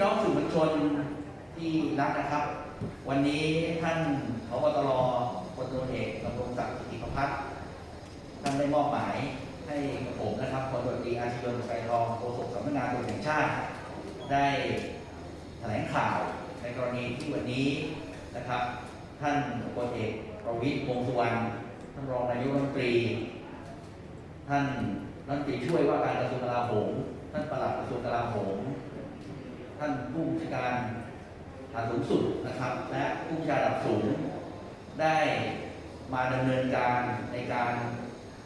่น้องสื่อมวลชนที่รักนะครับ วันนี้ท่านพบตรพลตรเอกดำรงศักดิ์กิติประพัฒน์ท่านได้มอบหมายให้ผมนะครับพลตรวจตรีอาชีวะไกรทองโฆษกสำนักงานตำรวจแห่งชาติ ได้แถลงข่าวในกรณีที่วันนี้นะครับ ท่านพลเอกประวิตรวงสุวรรณท่านรองนายกรัฐมนตรี ท่านรัฐมนตรีช่วยว่าการกระทรวงกลาโหมท่านปลัดกระทรวงกลาโหม ท่านผู้บัญชาการฐานสูงสุดนะครับ และผู้บัญชาการระดับสูง ได้มาดำเนินการในการ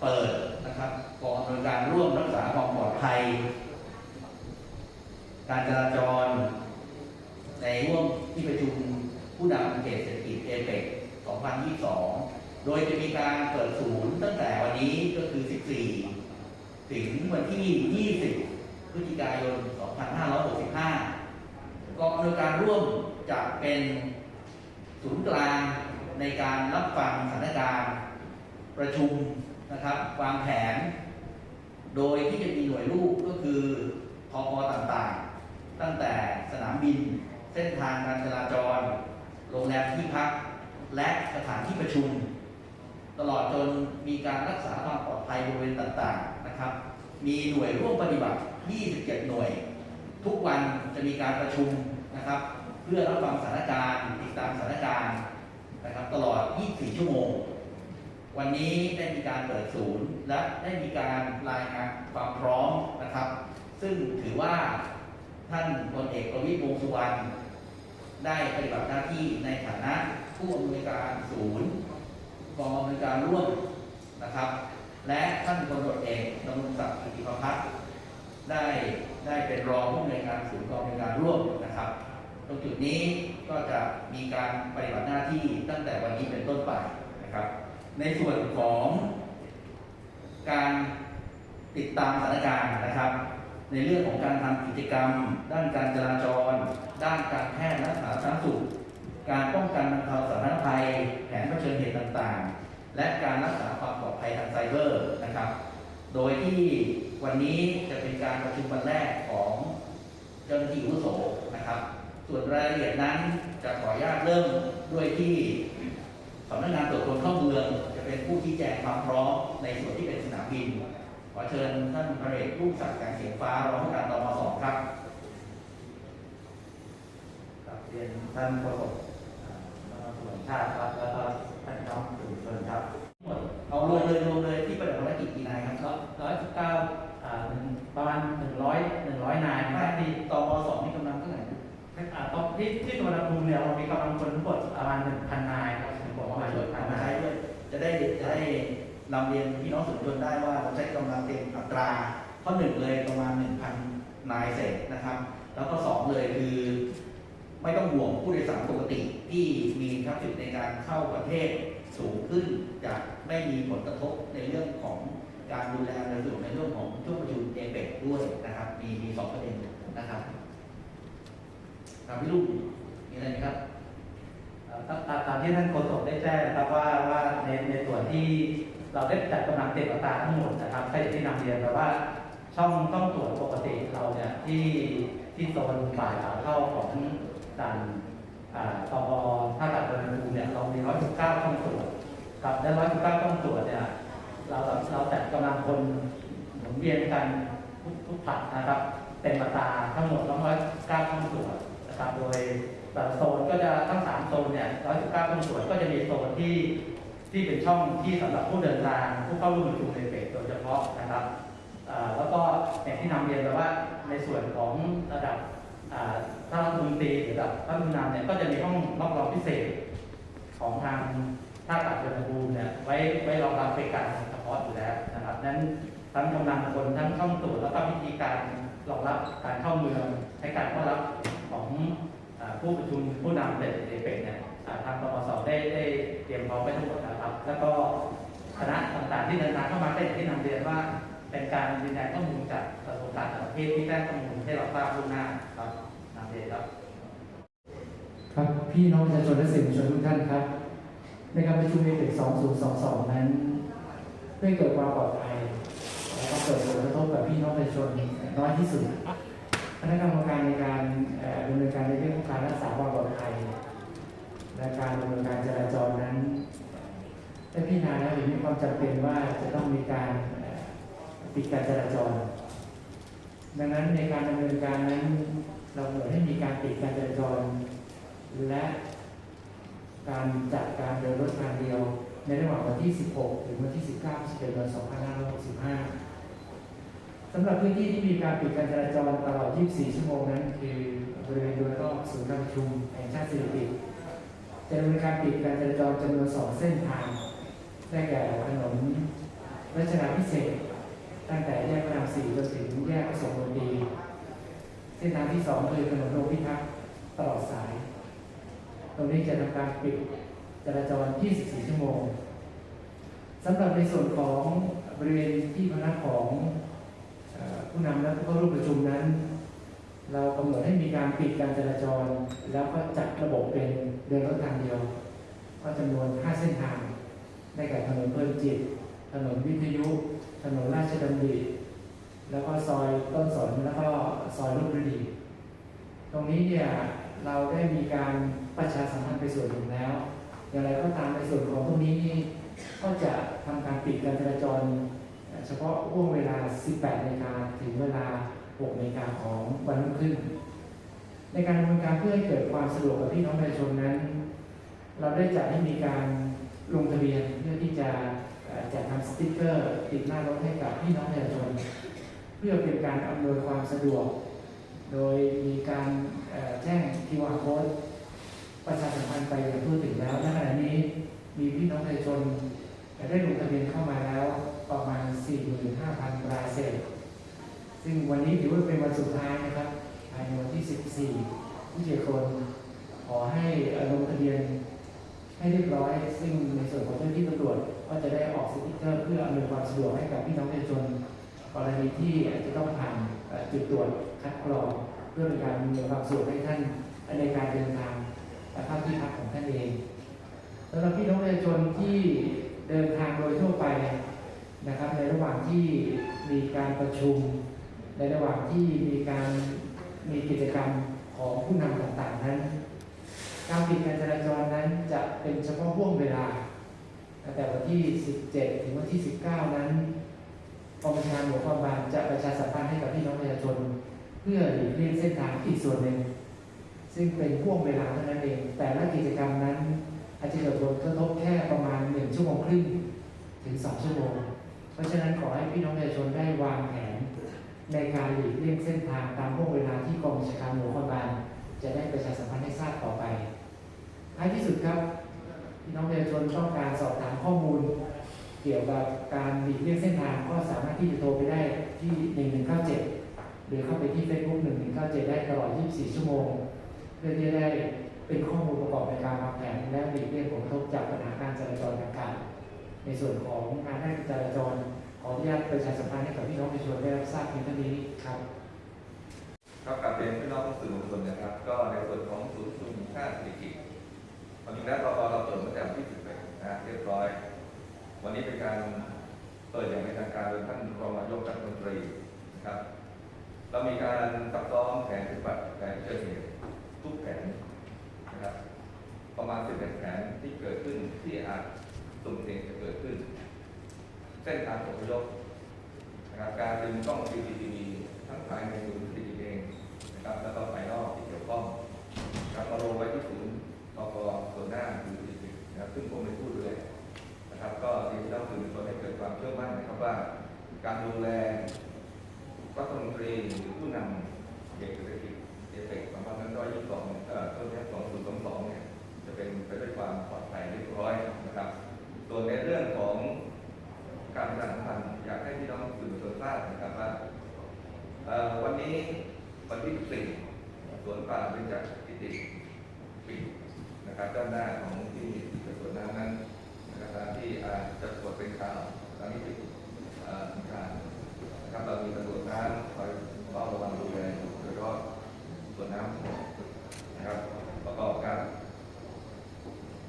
เปิดนะครับกองอำนวยการร่วมรักษาความปลอดภัย การจราจร ในร่วมที่ประชุมผู้นำเขตเศรษฐกิจเอเปก2022 โดยจะมีการเปิดศูนย์ตั้งแต่วันนี้ก็คือ 14 ถึงวันที่ 20 พฤศจิกายน 2565 กองอำนวยการร่วมจะเป็นศูนย์กลางในการรับฟังสถานการณ์ ประชุมนะครับวางแผน โดยที่จะมีหน่วยลูกก็คือทอพต่างๆ ตั้งแต่สนามบิน เส้นทางการจราจร โรงแรมที่พัก และสถานที่ประชุม ตลอดจนมีการรักษาความปลอดภัยบริเวณต่างๆนะครับ มีหน่วยร่วมปฏิบัติ 27 หน่วย ทุกวันจะมีการประชุมนะครับ เพื่อรับฟังสถานการณ์ติดตามสถานการณ์นะครับตลอด 24 ชั่วโมง วันนี้ได้มีการเปิดศูนย์ และได้มีการรายงานความพร้อมนะครับ ซึ่งถือว่าท่านพลเอกประวิตรวงษ์สุวรรณได้ปฏิบัติหน้าที่ในฐานะผู้อำนวยการศูนย์กองอำนวยการร่วมนะครับ และท่านพลตรวจเอกดำรงศักดิ์กิติพัฒน์ ได้ได้เป็นรองผู้อำนวยการศูนย์กองอำนวยการร่วมนะครับ ตรงจุดนี้ก็จะมีการปฏิบัติหน้าที่ตั้งแต่วันนี้เป็นต้นไปนะครับ ในส่วนของการติดตามสถานการณ์นะครับ ในเรื่องของการทำกิจกรรม ด้านการจราจร ด้านการแพทย์และสาธารณสุข การป้องกันบรรเทาสาธารณภัย แผนเผชิญเหตุต่างๆ และการรักษาความปลอดภัยทางไซเบอร์นะครับ โดยที่วันนี้จะเป็นการประชุมวันแรกของเจ้าหน้าที่อาวุโสนะครับ ส่วนรายละเอียดนั้นจะขออนุญาตเริ่มด้วยที่สำนักงานตรวจคนเข้าเมือง จะเป็นผู้ชี้แจงความพร้อมในส่วนที่เป็นสนามบิน ขอเชิญท่านพระเอกผู้สั่งการเสียงฟ้ารองผู้การตมสองครับกับเรียนท่านโฆษกอ่าส่วนชาติครับแล้วก็ท่านน้องสื่อมวลชนครับหมดเอารวมเลยรวมเลย ร้อยสิบเก้าประมาณหนึ่งร้อยหนึ่งร้อยนายนะคถ้ารับที่ที่ตมสองนี่กำลังเท่าไหร่ตอนที่ที่สุวรรณภูมิเนี่ยเรามีกำลังคนทั้งหมดประมาณหนึ่งพันนายครับผมบอกประมาณหนึ่งพันเอามานาใช้ยด้วยจะได้จะได้นำเรียนพี่น้องสื่อมวลชนได้ว่าเราใช้กำลังเต็มอัตราข้อหนึ่งเลยประมาณ1,000นนายเศษนะครับ แล้วก็สองเลยคือไม่ต้องห่วงผู้โดยสารปกติที่มีทรัพย์ในการเข้าประเทศสูงขึ้นจะไม่มีผลกระทบในเรื่องของ การดูแลในส่วนในเรื่องของช่วงประชุมเอเปกด้วยนะครับ มีมีสองประเด็นนะครับครับพี่ลูกมีอะไรไหมครับตามตามที่ท่านโฆษกได้แจ้งนะครับว่าว่าในในส่วนที่เราได้จัดกำลังเต็มอัตราทั้งหมดนะครับก็อย่างที่นำเรียนไปว่าช่องต้องตรวจปกติเราเนี่ยที่ที่โซนฝ่ายขาเข้าของด่านอ่าตบท่าอากาศยานภูเนี่ยเรามี119ช่องตรวจกับและ119ช่องตรวจเนี่ยเราเราจัดกำลัง คนหมุนเวียนกันทุกทุกผัดนะครับเต็มตาทั้งหมด109ช่องตรวจนะครับโดยแต่โซนก็จะทั้งสามโซนเนี่ย119ช่องตรวจก็จะมีโซนที่ที่เป็นช่องที่สำหรับผู้เดินทางผู้เข้าร่วมประชุมในเฟสโดยเฉพาะนะครับแล้วก็อย่างที่นำเรียนไปว่าในส่วนของระดับท่านรัฐมนตรีหรือระดับท่านผู้นำเนี่ยก็จะมีห้องรับรองพิเศษของทางท่าอากาศยานภูมิเนี่ยไว้ไว้รองรับเป็นการเฉพาะอยู่แล้ว นั้นทั้งกำลังคนทั้งช่องตรวจแล้วก็วิธีการรองรับการเข้าเมืองให้การต้อนรับของอผู้ประชุมผู้นำเด็กเด็กเนี่ยทางปปสได้ได้เตรียมพร้อมไว้ทั้งหมดแล้วครับ แล้วก็คณะต่างๆที่เดินทางเข้ามาได้ที่นำเรียนว่า เป็นการยืนยันข้อมูลจากกระทรวงการต่างประเทศที่ได้ข้อมูลให้เราทราบล่วงหน้าครับนำเรียนครับครับพี่น้องประชาชนและสื่อมวลชนทุกท่านครับ ในการประชุมเอเปก2022 นั้น พื่อเกิดความปลอดภัยและก็เกิดผลกระทบกับพี่น้องประชาชนน้อยที่สุดคณะกรรมการในการดำเนินการในเรื่องของการรักษาความปลอดภัยและการดำเนินการจราจรนั้นได้พิจารณาแล้วเห็นมีความจำเป็นว่าจะต้องมีการปิดการจราจร ดังนั้นในการดำเนินการนั้นเรากำหนดให้มีการปิดการจราจร และการจัดการเดินรถทางเดียว ในระหว่างวันที่ 16 ถึงวันที่ 19พฤศจิกายน2565 สำหรับพื้นที่ที่มีการปิดการจราจรตลอด 24 ชั่วโมงนั้น คือบริเวณโดยรอบศูนย์การประชุมแห่งชาติสิริกิติ์จะดำเนินการปิดการจราจรจำนวน 2 เส้นทางได้แก่ถนนรัชดาพิเศษ ตั้งแต่แยกพระราม4จนถึงแยกประสงค์มนตรีเส้นทางที่ 2 คือถนนโลพิทักษ์ตลอดสาย ตรงนี้จะทำการปิด จราจร 24 ชั่วโมงสำหรับในส่วนของบริเวณที่พนักของอผู้นำและผู้เข้าร่วมประชุมนั้น เรากำหนดให้มีการปิดการจราจร แล้วก็จัดระบบเป็นเดินรถทางเดียว ก็จำนวน 5 เส้นทางได้แก่ถนนเพลินจิต ถนนวิทยุ ถนนราชดำริแล้วก็ซอยต้นสนแล้วก็ซอยลูกฤดีตรงนี้เนี่ยเราได้มีการประชาสัมพันธ์ไปส่วนหนึ่งแล้ว อย่างไรก็ตามในส่วนของตรงนี้นี่ก็จะทำการปิดการจราจร เฉพาะห่วงเวลา 18นาฬิกาถึงเวลา 6นาฬิกาของวันรุ่งขึ้น ในการดำเนินการเพื่อให้เกิดความสะดวกกับพี่น้องประชาชนนั้น เราได้จัดให้มีการลงทะเบียนเพื่อที่จะจัดทำสติ๊กเกอร์ติดหน้ารถให้กับพี่น้องประชาชน เพื่อเป็นการอำนวยความสะดวก โดยมีการแจ้ง QR code ประชาสัมพันธ์ไปอย่างทั่วถึงแล้วณขณะนี้มีพี่น้องประชาชนได้ลงทะเบียนเข้ามาแล้วประมาณ 45,000 รายเศษ ซึ่งวันนี้ถือว่าเป็นวันสุดท้ายนะครับภายในวันที่ 14ผู้เชี่ยวชาญขอให้ลงทะเบียนให้เรียบร้อย ซึ่งในส่วนของเจ้าหน้าที่ตำรวจก็จะได้ออกสติ๊กเกอร์เพื่ออำนวยความสะดวกให้กับพี่น้องประชาชนกรณีที่อาจจะต้องผ่านจุดตรวจคัดกรองเพื่อเป็นการมีความสะดวกให้ท่านในการเดินทาง และเข้าที่พักของท่านเองสำหรับพี่น้องประชาชนที่เดินทางโดยทั่วไปนะครับ ในระหว่างที่มีการประชุม ในระหว่างที่มีการมีกิจกรรมของผู้นำต่างๆนั้น การปิดการจราจรนั้นจะเป็นเฉพาะห่วงเวลาตั้งแต่วันที่ 17 ถึงวันที่ 19 นั้นกองบัญชาการหัวความบานจะประชาสัมพันธ์ให้กับพี่น้องประชาชน เพื่อหลีกเลี่ยงเส้นทางอีกส่วนหนึ่ง ซึ่งเป็นห่วงเวลาเท่านั้นเอง แต่ละกิจกรรมนั้น อาจจะเกิดผลกระทบแค่ประมาณ1ชั่วโมงครึ่งถึง2ชั่วโมง เพราะฉะนั้นขอให้พี่น้องประชาชนได้วางแผน ในการหลีกเลี่ยงเส้นทางตามห่วงเวลาที่กองบัญชาการหัวความบานจะได้ประชาสัมพันธ์ให้ทราบต่อไปท้ายที่สุดครับพี่น้องประชาชนต้องการสอบถามข้อมูล เกี่ยวกับการหลีกเลี่ยงเส้นทางก็สามารถที่จะโทรไปได้ที่ 1197 หรือเข้าไปที่ Facebook 1197 ได้ตลอด 24 ชั่วโมง พื่อที่จะได้เป็นข้อมูลประกอบในการวางแผนและหลีกเลี่ยงผลกระทบจากปัญหาการจราจรต่างๆในส่วนของงานด้านจราจรขออนุญาตประชาสัมพันธ์ให้กับพี่น้องประชาชนได้รับทราบเพียงเท่านี้ครับครับกลับเรียนพี่น้องสื่อมวลชนนะครับ ก็ในส่วนของศูนย์ประชุมชาติเศรษฐกิจความจริงแล้วเราเราเปิดตั้งแต่วันที่10นะฮะเรียบร้อย วันนี้เป็นการเปิดอย่างเป็นทางการโดยท่านรองนายกรัฐมนตรีนะครับ เรามีการซักซ้อมแผนปฏิบัติแผนเกิดเหตุ ทุกแผนนะครับประมาณ11แผนที่เกิดขึ้นที่อาจสุ่มเสี่ยงจะเกิดขึ้น เส้นทางอพยพนะครับการดึงกล้อง CCTV ทั้งภายในศูนย์ CCTV เองนะครับแล้วก็ภายนอกที่เกี่ยวข้องนะครับมาลงไว้ที่ศูนย์ตกส่วนหน้าคือ CCTV นะครับซึ่งผมเป็นผู้ดูแลนะครับ ก็ที่ต้องสื่อมวลชนให้เกิดความเชื่อมั่นนะครับว่า การดูแลรัฐมนตรีหรือผู้นำเด็กเศรษฐกิจ เอเฟกประมาณนั้นร้อยยี่สิบสองเอ่อต้นนี้สองศูนย์สองสองเนี่ยจะเป็นไปด้วยความปลอดภัยเรียบร้อยนะครับ ส่วนในเรื่องของการประชาสัมพันธ์อยากให้พี่น้องสื่อมวลชนนะครับว่าวันนี้วันที่สี่สวนป่าเป็นจากกิติปิดนะครับด้านหน้าของที่เป็นสวนน้ำนั้นนะครับตามที่อาจจะปวดเป็นข่าวตอนนี้ปิดเอ่อการนะครับเรามีตำรวจน้ำคอยเฝ้าระวังดูแลอยู่โดยเฉพาะสวนน้ำนะครับประกอบกับ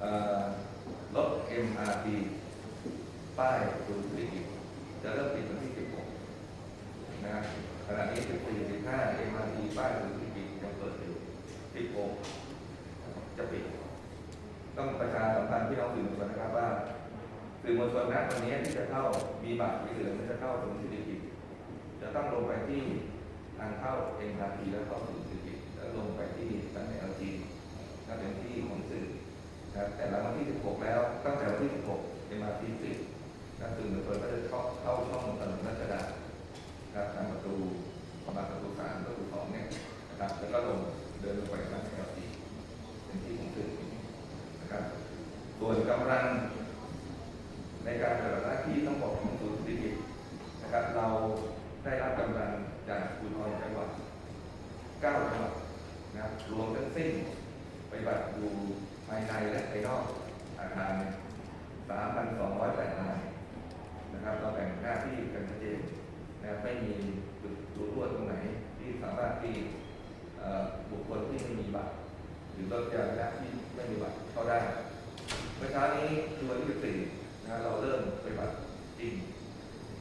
เอ่อรถ MRT ป้ายดูธุรกิจจะเริ่มปิดวันที่ 16 นะครับขณะนี้ 14 15 MRT ป้ายดูธุรกิจยังเปิดอยู่ 16 จะปิด ต้องประชาสัมพันธ์พี่น้องสื่อมวลชนนะครับว่าสื่อมวลชนนะวันนี้ที่จะเข้ามีบัตรสีเหลืองจะเข้าศูนย์เศรษฐกิจจะต้องลงไปที่ทางเข้า MRT แล้วเข้าศูนย์เศรษฐกิจแล้วลงไปที่ชั้น LG ถ้าเป็นที่ของสื่อนะครับแต่หลังวันที่ 16 แล้วตั้งแต่วันที่ 16 MRT ปิดนักสื่อมวลชนก็จะเข้าเข้าช่องถนนรัชดานะครับทางประตูประมาณประตูสามประตูสองเนี่ยนะครับแล้วก็ลงเดินลงไปทางแถวที่เป็นที่ของสื่อ ส่วนกำลังในการปฏิบัติหน้าที่ทั้งหมดของศูนย์เศรษฐกิจนะครับ เราได้รับกำลังจากภูธรจังหวัดเก้าจังหวัดนะครับรวมทั้งสิ้นปฏิบัติอยู่ภายในและภายนอกอาคารเนี่ย3,208นายนะครับ เราแบ่งหน้าที่กันชัดเจนนะครับไม่มีจุดรู้ร่วตรงไหนที่สามารถที่บุคคลที่ไม่มีบัตรหรือรถยานพาหนะที่ไม่มีบัตรเข้าได้ เมื่อเช้านี้คือวันที่14นะครับเราเริ่มปฏิบัติจริง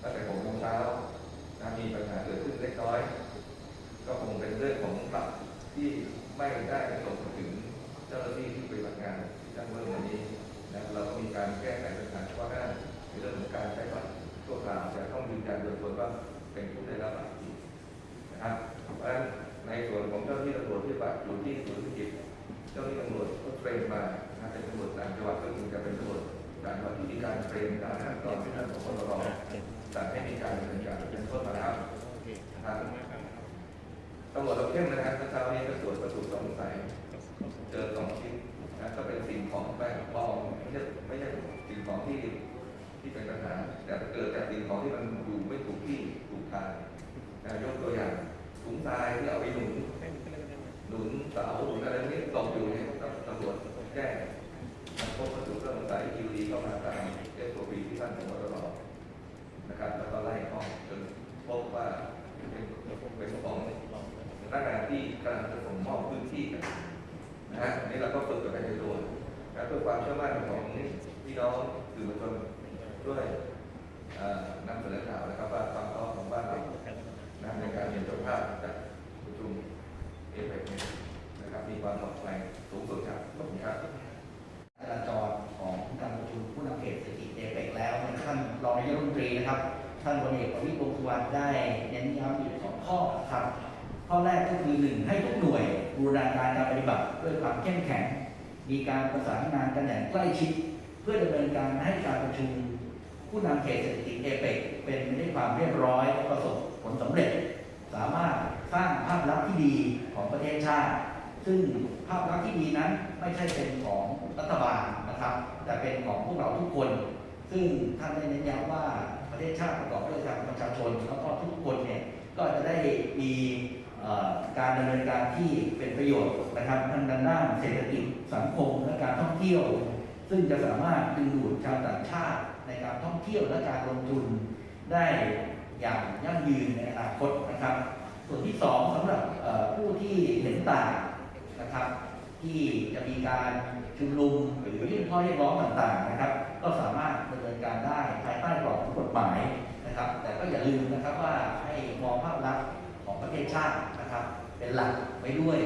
ตั้งแต่6โมงเช้านะมีปัญหาเกิดขึ้นเล็กน้อย ก็คงเป็นเรื่องของปรับที่ไม่ได้ส่งถึงเจ้าหน้าที่ที่ปฏิบัติงานที่ตั้งเริ่มวันนี้นะครับเราก็มีการแก้ไขปัญหาเฉพาะหน้าในเรื่องของการใช้บัตรชั่วคราวจะต้องยืนยันโดยตนว่าเป็นผู้ได้รับบัตรจริงนะครับเพราะฉะนั้นในส่วนของเจ้าหน้าที่ตำรวจที่บัตรอยู่ที่ศูนย์ธุรกิจ เจ้าหน้าที่ตำรวจก็เทรนมานะเป็นตำรวจต่างจังหวัดก็คงจะเป็นตำรวจต่างจังหวัดที่มีการเทรนตามขั้นตอนที่ท่านผบตรสั่ให้มีการดำเนินการเป็นต้นมาแล้วนะครับตำรวจเราเข้มนะครับเมื่อเช้านี้ก็ตรวจประตูสงสัยเจอสองชิ้นนะก็เป็นสิ่งของแปลกปลอมไม่ใช่ไม่ใช่สิ่งของที่ที่เป็นปัญหาแต่เกิดจากสิ่งของที่มันอยู่ไม่ถูกที่ถูกทางยกตัวอย่างถุงทรายที่เอาไปหนุน หนุนสาหนุนอะไรนี้ตกอยู่เนี่ยตำรวจแจ้งพบวัตถุต้องสงสัยคิวดีเข้ามาตาม มีการประสานงานกันอย่างใกล้ชิด เพื่อดำเนินการให้การประชุม ผู้นำเขตเศรษฐกิจเอเปกเป็นไปด้วยความเรียบร้อยประสบผลสำเร็จ สามารถสร้างภาพลักษณ์ที่ดีของประเทศชาติ ซึ่งภาพลักษณ์ที่ดีนั้นไม่ใช่เป็นของรัฐบาลนะครับ แต่เป็นของพวกเราทุกคน ซึ่งท่านได้เน้นย้ำว่าประเทศชาติประกอบด้วยประชาชนแล้วก็ทุกคนเนี่ยก็จะได้มี การดำเนินการที่เป็นประโยชน์นะครับทั้งด้านเศรษฐกิจสังคมและการท่องเที่ยว ซึ่งจะสามารถดึงดูดชาวต่างชาติในการท่องเที่ยวและการลงทุนได้อย่างยั่งยืนในอนาคตนะครับ ส่วนที่สองสำหรับผู้ที่เห็นต่างนะครับ ที่จะมีการชุมนุมหรือยื่นข้อเรียกร้องต่างๆนะครับ ก็สามารถดำเนินการได้ภายใต้กรอบของกฎหมายนะครับ แต่ก็อย่าลืมนะครับว่าให้มองภาพลักษณ์ ทศชาตินะครับ เป็นหลักไว้ด้วย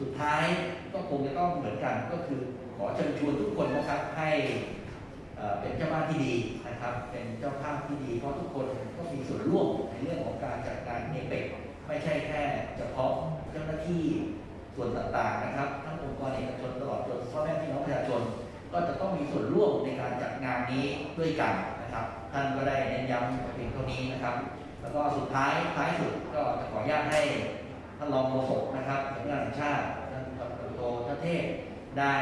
สุดท้ายก็คงจะต้องเหมือนกันก็คือขอเชิญชวนทุกคนนะครับให้เป็นเจ้าภาพที่ดีนะครับ เป็นเจ้าภาพที่ดี เพราะทุกคนก็มีส่วนร่วมในเรื่องของการจัดการเอเปกไม่ใช่แค่เฉพาะเจ้าหน้าที่ส่วนต่างๆนะครับทั้งองค์กรเอกชนตลอดจนพ่อแม่พี่น้องประชาชน ก็จะต้องมีส่วนร่วมในการจัดงานนี้ด้วยกันนะครับ ท่านก็ได้เน้นย้ำเพียงเท่านี้นะครับ แล้วก็สุดท้ายท้ายสุดก็จะขออนุญาตให้ท่านรองโฆษกนะครับสำนักงานแห่งชาติท่านดรโตทเทศได้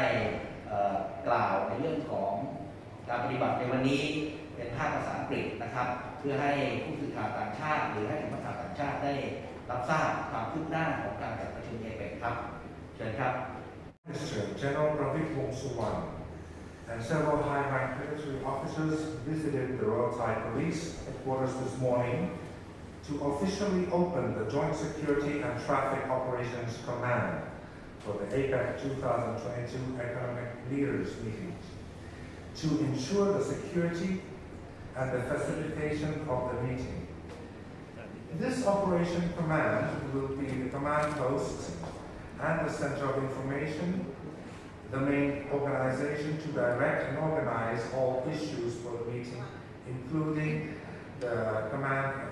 กล่าวในเรื่องของการปฏิบัติในวันนี้เป็นภาคภาษาอังกฤษนะครับ เพื่อให้ผู้สื่อข่าวต่างชาติ หรือให้สำนักข่าวต่างชาติได้รับทราบความคืบหน้าของการจัดประชุมเอเปกครับเชิญครับ Mr. General Ravit Wongsuwan and several high-ranked military officers visited the Royal Thai Police headquarters this morning to officially open the Joint Security and Traffic Operations Command for the APEC 2022 Economic Leaders Meetings to ensure the security and the facilitation of the meeting. This operation command will be the command post and the center of information, the main organization to direct and organize all issues for the meeting, including the command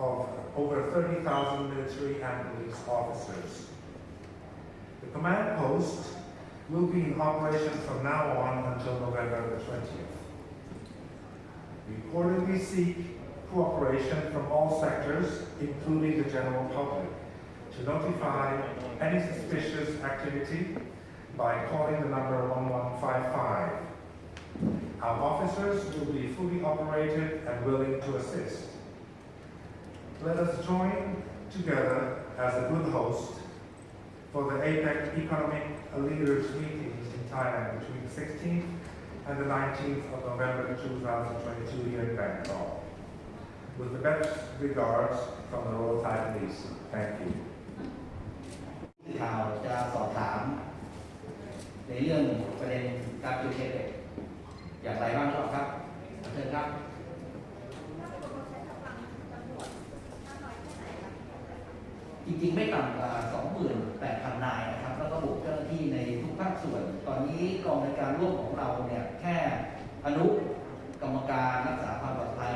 of over 30,000 military and police officers. The command post will be in operation from now on until November the 20th. We accordingly seek cooperation from all sectors, including the general public, to notify any suspicious activity by calling the number 1155. Our officers will be fully operated and willing to assist. Let us join together as a good host for the APEC Economic Leaders Meetings in Thailand between the 16th and the 19th of November 2022 here in Bangkok. With the best regards from the Royal Thai Police. Thank you. ผู้สื่อข่าวจะสอบถาม ในเรื่องประเด็นการประชุมเอเปกอย่างไรบ้างหรือเปล่าครับเชิญครับ ริงๆ ไม่ต่ำกว่า 28,000 นายนะครับ แล้วก็บุกเจ้าหน้าที่ในทุกภาคส่วน ตอนนี้กองในการร่วมของเราเนี่ยแค่อนุกรรมการรักษาความปลอดภัย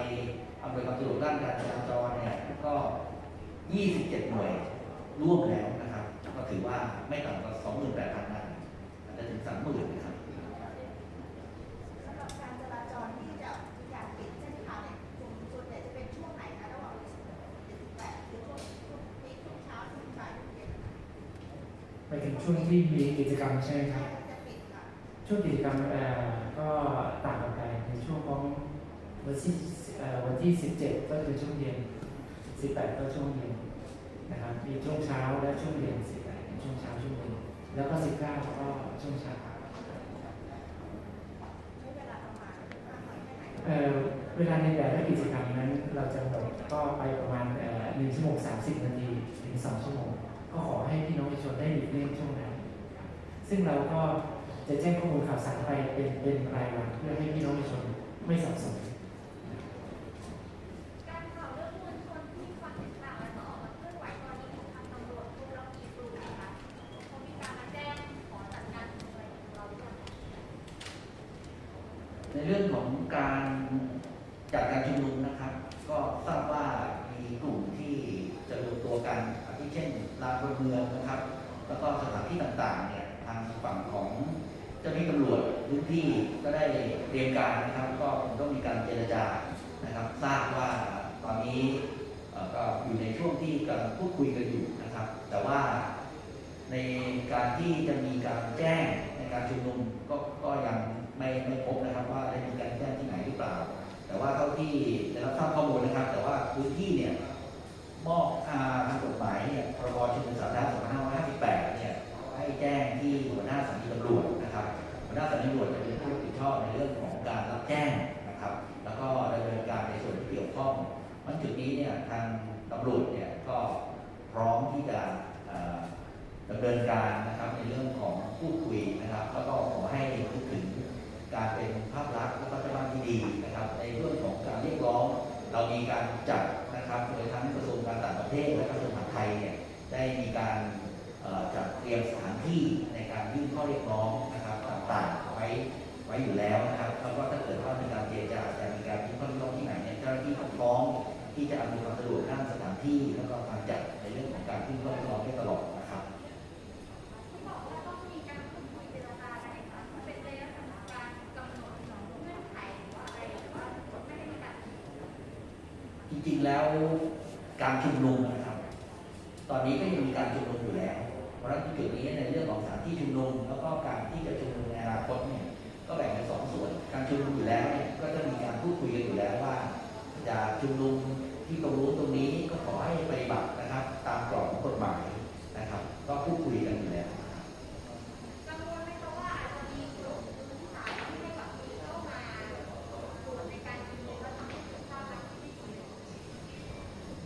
อำนวยความสะดวกด้านการจราจรเนี่ยก็ 27 หน่วยร่วมแล้วนะครับ ก็ถือว่าไม่ต่ำกว่า 28,000 นายอาจจะถึง 30,000 นะครับ สำหรับการจราจรที่จะมีการปิดเส้นทางเนี่ยส่วนส่วนใหญ่จะเป็นช่วงไหนคะระหว่าง78หรือช่วงช่วงปีช่วงเช้าช่วงบ่ายช่วงเย็น ไปถึงช่วง ที่มีกิจกรรมใช่ไหมคใช่รับมันจะปิดค่ะช่วงกิจกรรมเอ่อก็ต่างกันไปในช่วงของวันที่เอ่อวันที่ 17 ก็คือช่วงเย็น 18 ก็ช่วงเย็นนะครับ มีช่วงเช้าและช่วงเย็น 18เป็นช่วงเช้าช่วงเย็น แล้วก็ 19 ก็ช่วงเช้าใช้เวลาประมาณมากน้อยแค่ไหนเอ่อเวลาในแต่ละกิจกรรมนั้น เราจะหมดก็ไปประมาณเอ่อ1ชั่วโมง 30 นาทีถึง 2 ชั่วโมง ก็ขอให้พี่น้องประชาชนได้หลีกเลี่ยงช่วงนั้น ซึ่งเราก็จะแจ้งข้อมูลข่าวสารไปเป็นเป็นรายวันเพื่อให้พี่น้องประชาชนไม่สับสนการข่าวเรื่องมวลชนที่ความเห็นต่างและก็ออกมาเคลื่อนไหวกรณีของทางตำรวจพวกเรามีกลุ่มนะคะเขามีการมาแจ้งขอจัดการอะไรของเราด้วยในเรื่องของการจัดการชุมนุมนะครับ ก็ทราบว่ามีกลุ่มที่จะรวมตัวกันอาทิเช่นลานคนเมืองนะครับ แล้วก็สถานที่ต่างๆเนี่ยางฝั่งของเจ้าหน้าที่ตำรวจพื้นที่ก็ได้เตรียมการนะครับ ก็คงต้องมีการเจรจานะครับ ทราบว่าตอนนี้ก็อยู่ในช่วงที่กำลังพูดคุยกันอยู่นะครับ แต่ว่าในการที่จะมีการแจ้งในการชุมนุมก็ก็ยังไม่ไม่พบนะครับว่าได้มีการแจ้งที่ไหนหรือเปล่า แต่ว่าเท่าที่ได้รับทราบข้อมูลนะครับ แต่ว่าพื้นที่เนี่ยมอบทางกฎหมายเนี่ยพรบชุมนุมสาธารณะ2558 ให้แจ้งที่หัวหน้าสถานีตำรวจนะครับหัวหน้าสถานีตำรวจจะเป็นผู้รับผิดชอบในเรื่องของการรับแจ้งนะครับ แล้วก็ดำเนินการในส่วนที่เกี่ยวข้องมันจุดนี้เนี่ยทางตำรวจเนี่ยก็พร้อมที่จะดำเนินการนะครับในเรื่องของพูดคุยนะครับแล้วก็ขอให้คิดถึงการเป็นภาพลักษณ์และพัฒนาที่ดีนะครับ ในเรื่องของการเรียกร้อง เรามีการจัดนะครับโดยทั้งกระทรวงการต่างประเทศและกระทรวงมหาดไทยเนี่ยได้มีการ จัดเตรียมสถานที่ในการยื่นข้อเรียกร้องนะครับต่างๆไว้ไว้อยู่แล้วนะครับแล้วก็ถ้าเกิดว่ามีการเจรจาจะมีการยื่นข้อเรียกร้องที่ไหนเนี่ยเจ้าหน้าที่ก็พร้อมที่จะอำนวยความสะดวกด้านสถานที่แล้วก็การจัดในเรื่องของการยื่นข้อเรียกร้องได้ตลอดนะครับที่บอกว่าต้องมีการพูดคุยเจรจากันเนี่ยค่ะเป็น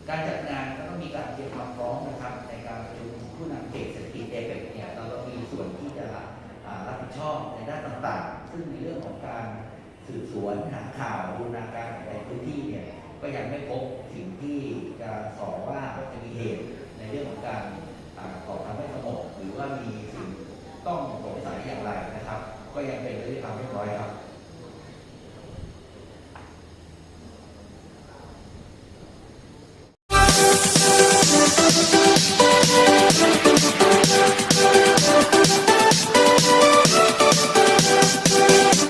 การจัดงานก็ต้องมีการเตรียมความพร้อมนะครับ ในการประชุมผู้นำเขตเศรษฐกิจเอเปกเนี่ยเราต้องมีส่วนที่จะรับผิดชอบในด้านต่างๆ ซึ่งในเรื่องของการสืบสวนหาข่าวบูรณาการในพื้นที่เนี่ยก็ยังไม่พบสิ่งที่จะสอว่าจะมีเหตุในเรื่องของการก่อความไม่สงบหรือว่ามีสิ่งต้องสงสัยอย่างไรนะครับ ก็ยังเป็นไปด้วยความเรียบร้อยครับ「